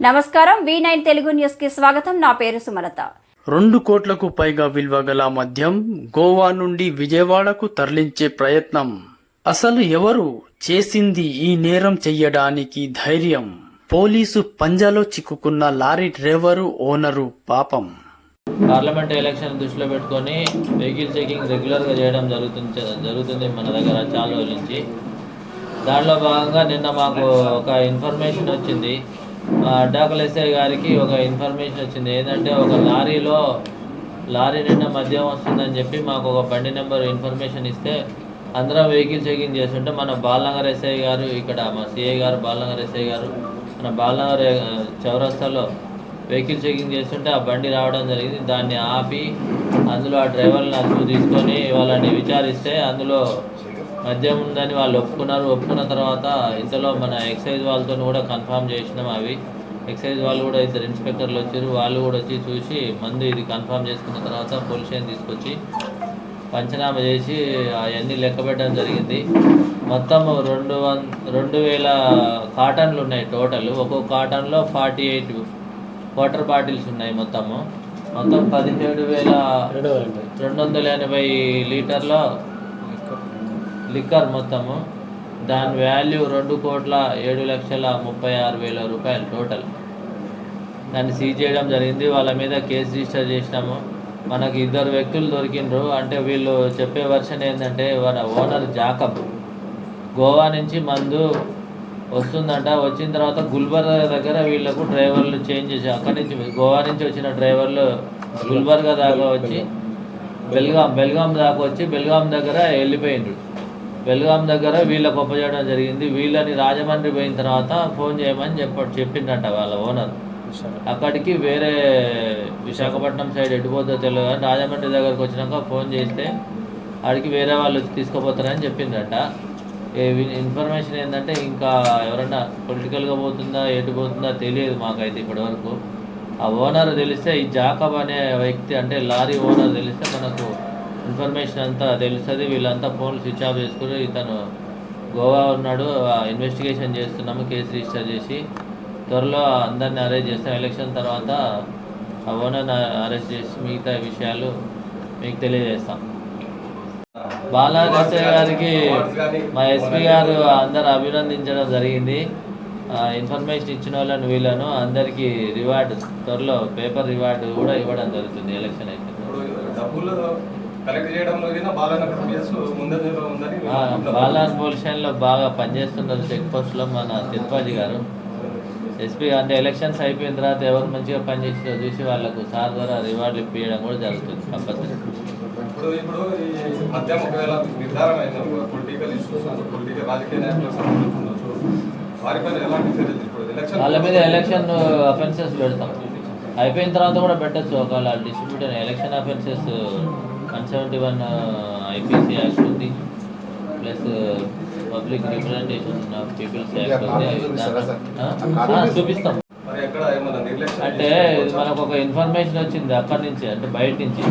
నమస్కారం V nine Telugu న్యూస్కి స్వాగతం. నా పేరు సుమలత. రెండు కోట్లకు పైగా విలువ గల మద్యం గోవా నుండి విజయవాడకు తరలించే ప్రయత్నం. అసలు ఎవరు చేసింది ఈ నేరం చెయ్యడానికి ధైర్యం? పోలీసు పంజాలో చిక్కుకున్న లారీ డ్రైవరు ఓనరు పాపం. పార్లమెంట్ ఎలక్షన్ దృష్టిలో పెట్టుకొని వెహికల్ చెకింగ్ రెగ్యులర్గా చేయడం జరుగుతుంది జరుగుతుంది మన దగ్గర చాలా రోజుల నుంచి. దానిలో భాగంగా నిన్న మాకు ఒక ఇన్ఫర్మేషన్ వచ్చింది. మా అడ్డాకుల ఎస్ఐ గారికి ఒక ఇన్ఫర్మేషన్ వచ్చింది. ఏంటంటే ఒక లారీలో లారీ నిండా మద్యం వస్తుందని చెప్పి మాకు ఒక బండి నెంబర్ ఇన్ఫర్మేషన్ ఇస్తే అందరం వెహికల్ చెకింగ్ చేస్తుంటే మన బాలనగర్ ఎస్ఐ గారు ఇక్కడ మా సిఐ గారు బాలనగర్ ఎస్ఐ గారు మన బాలనగర్ చౌరస్తాలో వెహికల్ చెకింగ్ చేస్తుంటే ఆ బండి రావడం జరిగింది. దాన్ని ఆపి అందులో ఆ డ్రైవర్ని అదుపు తీసుకొని వాళ్ళని విచారిస్తే అందులో మద్యం ఉందని వాళ్ళు ఒప్పుకున్నారు. ఒప్పుకున్న తర్వాత ఇంతలో మన ఎక్సైజ్ వాళ్ళతో కూడా కన్ఫర్మ్ చేసినాం అవి. ఎక్సైజ్ వాళ్ళు కూడా ఇద్దరు ఇన్స్పెక్టర్లు వచ్చారు. వాళ్ళు కూడా వచ్చి చూసి మందు ఇది కన్ఫర్మ్ చేసుకున్న తర్వాత పోలీస్ స్టేషన్ తీసుకొచ్చి పంచనామా చేసి అవన్నీ లెక్క పెట్టడం జరిగింది. మొత్తం రెండు వన్ రెండు వేల కాటన్లు ఉన్నాయి టోటల్. ఒక్కొక్క కాటన్లో ఫార్టీ ఎయిట్ వాటర్ బాటిల్స్ ఉన్నాయి మొత్తము. మొత్తం పదిహేడు వేల రెండు వందల ఎనభై లీటర్ల లిక్కర్ మొత్తము. దాని వాల్యూ రెండు కోట్ల ఏడు లక్షల ముప్పై ఆరు వేల రూపాయలు టోటల్. దాన్ని సీజ్ చేయడం జరిగింది. వాళ్ళ మీద కేసు రిజిస్టర్ చేసినాము. మనకి ఇద్దరు వ్యక్తులు దొరికిండ్రు. అంటే వీళ్ళు చెప్పే వర్షన్ ఏంటంటే వాళ్ళ ఓనర్ జాకబ్. గోవా నుంచి మందు వస్తుందంట. వచ్చిన తర్వాత గుల్బర్గా దగ్గర వీళ్ళకు డ్రైవర్లు చేంజ్ చేసి అక్కడి నుంచి గోవా నుంచి వచ్చిన డ్రైవర్లు గుల్బర్గా దాకా వచ్చి బెల్గాం బెల్గాం దాకా వచ్చి బెల్గాం దగ్గర వెళ్ళిపోయిండ్రు. బెల్గాం దగ్గర వీళ్ళకు ఒప్పజేయడం జరిగింది. వీళ్ళని రాజమండ్రి పోయిన తర్వాత ఫోన్ చేయమని చెప్ప చెప్పిండంట వాళ్ళ ఓనర్. అక్కడికి వేరే విశాఖపట్నం సైడ్ ఎటుపోతుందో తెలియదు కానీ రాజమండ్రి దగ్గరకు వచ్చినాక ఫోన్ చేస్తే అక్కడికి వేరే వాళ్ళు తీసుకుపోతారని చెప్పిందంట ఇన్ఫర్మేషన్ ఏంటంటే ఇంకా ఎవరన్నా పొలిటికల్గా పోతుందా ఎటు పోతుందా తెలియదు మాకైతే ఇప్పటివరకు. ఆ ఓనర్ తెలిస్తే ఈ జాకబ్ అనే వ్యక్తి అంటే లారీ ఓనర్ తెలిస్తే మనకు ఇన్ఫర్మేషన్ అంతా తెలుస్తుంది. వీళ్ళంతా ఫోన్లు స్విచ్ ఆఫ్ చేసుకుని ఇతను గోవా ఉన్నాడు. ఇన్వెస్టిగేషన్ చేస్తున్నాము కేసు రిజిస్టర్ చేసి. త్వరలో అందరిని అరెస్ట్ చేస్తాం. ఎలక్షన్ తర్వాత ఆ ఓనర్ని అరెస్ట్ చేసి మిగతా విషయాలు మీకు తెలియజేస్తాం. బాలాజీ గారికి మా ఎస్పీ గారు అందరు అభినందించడం జరిగింది. ఆ, ఇన్ఫర్మేషన్ ఇచ్చిన వాళ్ళని వీళ్ళను అందరికీ రివార్డు త్వరలో పేపర్ రివార్డు కూడా ఇవ్వడం జరుగుతుంది ఎలక్షన్ అయిపోయింది. కలెక్ట్ చేయడంలో ముందంజలో ఉందని స్టేషన్లో బాగా పనిచేస్తున్నారు చెక్ పోస్ట్లో మన తిరుపతి గారు. ఎస్పీ అంటే ఎలక్షన్స్ అయిపోయిన తర్వాత ఎవరు మంచిగా పనిచేసిందో చూసి వాళ్ళకు సార్ ద్వారా రివార్డులు ఇప్పించడం కూడా జరుగుతుంది కంపల్సరీ. ఇప్పుడు ఇప్పుడు ఈ మద్యం ఒకవేళ నిర్ధారణ అయిన పొలిటికల్ ఇష్యూస్ పొలిటికల్ రాజకీయ నాయకులకు సంబంధించి ఉండొచ్చు. వారిపైన ఎలాంటి చర్యలు తీసుకోవడం ఎలక్షన్ వాళ్ళ మీద ఎలక్షన్ అఫెన్సెస్ పెడతాం. అయిపోయిన తర్వాత కూడా పెట్టచ్చు. ఒకవేళ distributor election offences one seventy one IPC act ఉంది. Plus public representation of people's act ఉంది. చూపిస్తాం. మరి ఎక్కడ ఏమన్నా నిర్లక్ష్యం అంటే ఇది మనకు ఒక ఇన్ఫర్మేషన్ వచ్చింది అక్కడి నుంచి అంటే బయట నుంచి.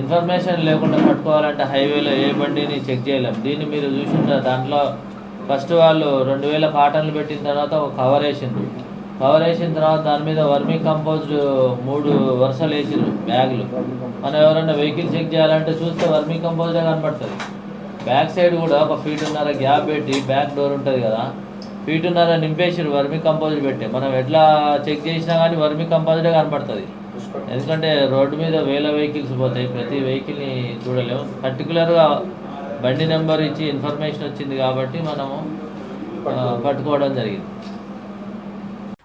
ఇన్ఫర్మేషన్ లేకుండా పట్టుకోవాలంటే హైవేలో ఏ బండిని చెక్ చేయలేం. దీన్ని మీరు చూసింటారు దాంట్లో ఫస్ట్ వాళ్ళు రెండు వేల కాటన్లు పెట్టిన తర్వాత ఒక కవర్ వేసిండ్రు. కవర్ వేసిన తర్వాత దాని మీద వర్మీ కంపోజ్డ్ మూడు వరుసలు వేసిండ్రు బ్యాగులు. మనం ఎవరైనా వెహికల్ చెక్ చేయాలంటే చూస్తే వర్మీ కంపోజ్డే కనపడుతుంది. బ్యాక్ సైడ్ కూడా ఒక ఫీట్ ఉన్నర గ్యాప్ పెట్టి బ్యాక్ డోర్ ఉంటుంది కదా ఫీట్ ఉన్నర నింపేసిరు వర్మి కంపోజ్ పెట్టి. మనం ఎట్లా చెక్ చేసినా కానీ వర్మి కంపోజ్డే కనపడుతుంది. ఎందుకంటే రోడ్డు మీద వేల వెహికల్స్ పోతాయి ప్రతి వెహికల్ని చూడలేము. పర్టికులర్గా బండి నెంబర్ ఇచ్చి ఇన్ఫర్మేషన్ వచ్చింది కాబట్టి మనము పట్టుకోవడం జరిగింది.